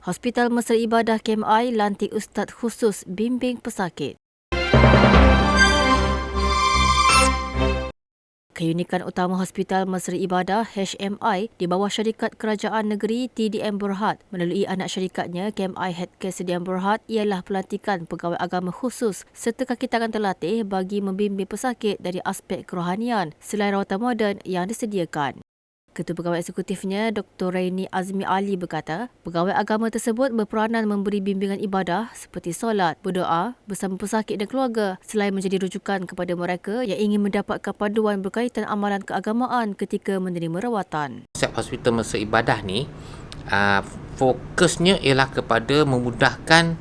Hospital Mesra Ibadah KMI lantik Ustaz khusus bimbing pesakit. Keunikan utama Hospital Mesra Ibadah HMI di bawah syarikat kerajaan negeri TDM Berhad melalui anak syarikatnya KMI Healthcare Sdn Berhad ialah pelantikan pegawai agama khusus serta kaki tangan terlatih bagi membimbing pesakit dari aspek kerohanian selain rawatan moden yang disediakan. Ketua Pegawai Eksekutifnya Dr. Raini Azmi Ali berkata, pegawai agama tersebut berperanan memberi bimbingan ibadah seperti solat, berdoa bersama pesakit dan keluarga selain menjadi rujukan kepada mereka yang ingin mendapatkan panduan berkaitan amalan keagamaan ketika menerima rawatan. konsep hospital masa ibadah ni uh, fokusnya ialah kepada memudahkan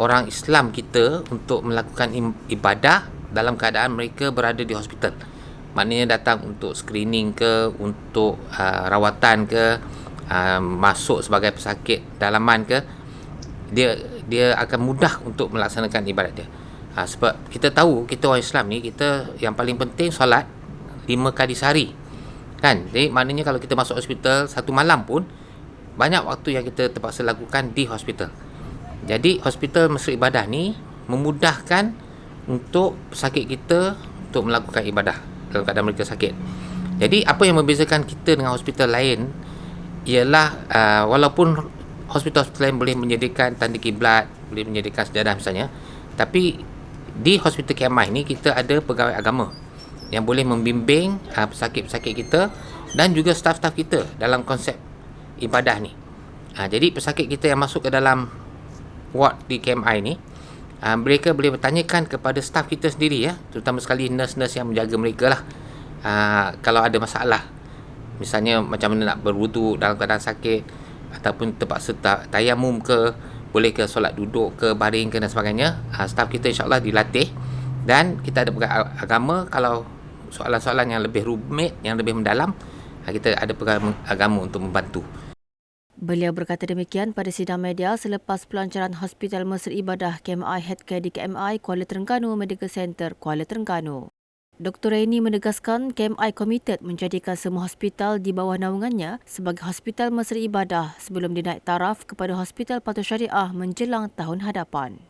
orang Islam kita untuk melakukan ibadah dalam keadaan mereka berada di hospital. Maknanya datang untuk screening ke, untuk uh, rawatan ke, uh, masuk sebagai pesakit dalaman ke, dia dia akan mudah untuk melaksanakan ibadat dia. Ha, sebab kita tahu kita orang Islam ni kita yang paling penting solat lima kali sehari. Kan? Jadi maknanya kalau kita masuk hospital satu malam pun banyak waktu yang kita terpaksa lakukan di hospital. Jadi hospital Mesra Ibadah ni memudahkan untuk pesakit kita untuk melakukan ibadah dalam keadaan mereka sakit. Jadi apa yang membezakan kita dengan hospital lain ialah uh, walaupun hospital-hospital lain boleh menyediakan tanda kiblat, boleh menyediakan sejadah misalnya, tapi di hospital KMI ni kita ada pegawai agama yang boleh membimbing uh, pesakit-pesakit kita dan juga staf-staf kita dalam konsep ibadah ni. Uh, jadi pesakit kita yang masuk ke dalam ward di KMI ni uh, mereka boleh bertanyakan kepada staf kita sendiri ya, terutama sekali nurse-nurse yang menjaga mereka lah. Uh, kalau ada masalah. Misalnya macam mana nak berwudu dalam keadaan sakit ataupun terpaksa ta- tayamum ke boleh ke solat duduk ke baring ke dan sebagainya. Uh, staf kita insyaAllah dilatih. Dan kita ada pegawai agama kalau soalan-soalan yang lebih rumit yang lebih mendalam kita ada pegawai agama untuk membantu Beliau berkata demikian pada sidang media selepas pelancaran Hospital Mesra Ibadah KMI Healthcare di KMI Kuala Terengganu Medical Center Kuala Terengganu. Dr. Raini menegaskan KMI komited menjadikan semua hospital di bawah naungannya sebagai Hospital Mesra Ibadah sebelum dinaik taraf kepada Hospital Patuh Syariah menjelang tahun hadapan.